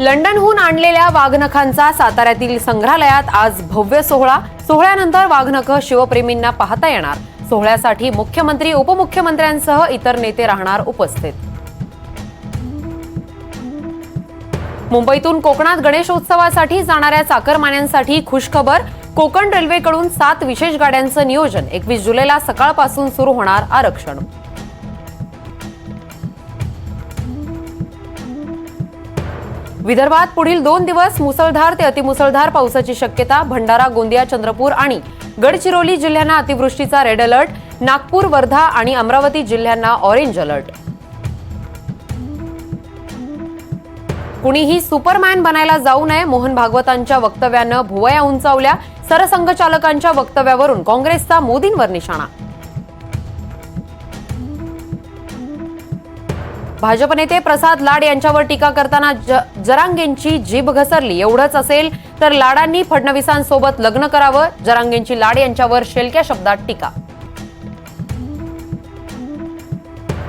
लंडनहून आणलेल्या वाघनखांचा साताऱ्यातील संग्रहालयात आज भव्य सोहळा. सोहळ्यानंतर वाघनख शिवप्रेमींना पाहता येणार. सोहळ्यासाठी मुख्यमंत्री उपमुख्यमंत्र्यांसह इतर नेते राहणार उपस्थित. मुंबईतून कोकणात गणेशोत्सवासाठी जाणाऱ्या चाकरमान्यांसाठी खुशखबर. कोकण रेल्वेकडून सात विशेष गाड्यांचं नियोजन. एकवीस जुलैला सकाळपासून सुरू होणार आरक्षण. विदर्भात पुढील दोन दिवस मुसळधार ते अतिमुसळधार पावसाची शक्यता भंडारा गोंदिया चंद्रपूर आणि गडचिरोली जिल्ह्यांना अतिवृष्टीचा रेड अलर्ट नागपूर वर्धा आणि अमरावती जिल्ह्यांना ऑरेंज अलर्ट कुणीही सुपरमॅन बनायला जाऊ नये मोहन भागवतांच्या वक्तव्यानं भुवया उंचावल्या सरसंघचालकांच्या वक्तव्यावरून काँग्रेसचा मोदींवर निशाणा भाजप नेते प्रसाद लाड यांच्यावर टीका करताना ज- जरांगेंची जीभ घसरली. एवढंच असेल तर लाडांनी फडणवीसांसोबत लग्न करावं. जरांगेंची लाड यांच्यावर शेलक्या शब्दात टीका.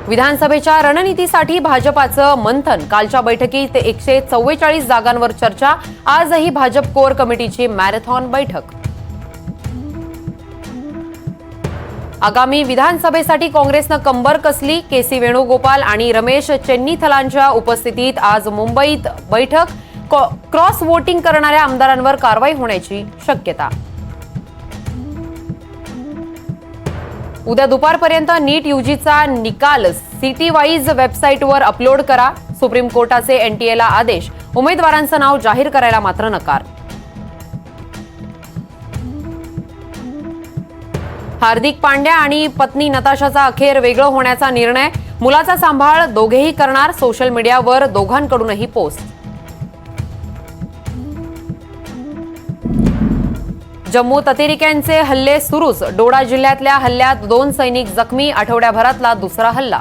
विधानसभेच्या रणनीतीसाठी भाजपाचं मंथन. कालच्या बैठकीत एकशे चव्वेचाळीस जागांवर चर्चा. आजही भाजप कोर कमिटीची मॅरेथॉन बैठक. आगामी विधानसभेसाठी काँग्रेसनं कंबर कसली? के सी वेणुगोपाल आणि रमेश चेन्नीथलांच्या उपस्थितीत आज मुंबईत बैठक. क्रॉस वोटिंग करणाऱ्या आमदारांवर कारवाई होण्याची शक्यता. उद्या दुपारपर्यंत नीट यूजीचा निकाल. सिटी वाईज वेबसाईटवर अपलोड करा. सुप्रीम कोर्टाचे एनटीएला आदेश. उमेदवारांचं नाव जाहीर करायला मात्र नकार. हार्दिक पांड्या आणि पत्नी नताशाचा अखेर वेगळं होण्याचा निर्णय. मुलाचा सांभाळ दोघेही करणार. सोशल मीडियावर दोघांकडूनही पोस्ट. जम्मूत अतिरेक्यांचे हल्ले सुरूच. डोडा जिल्ह्यातल्या हल्ल्यात दोन सैनिक जखमी. आठवड्याभरातला दुसरा हल्ला.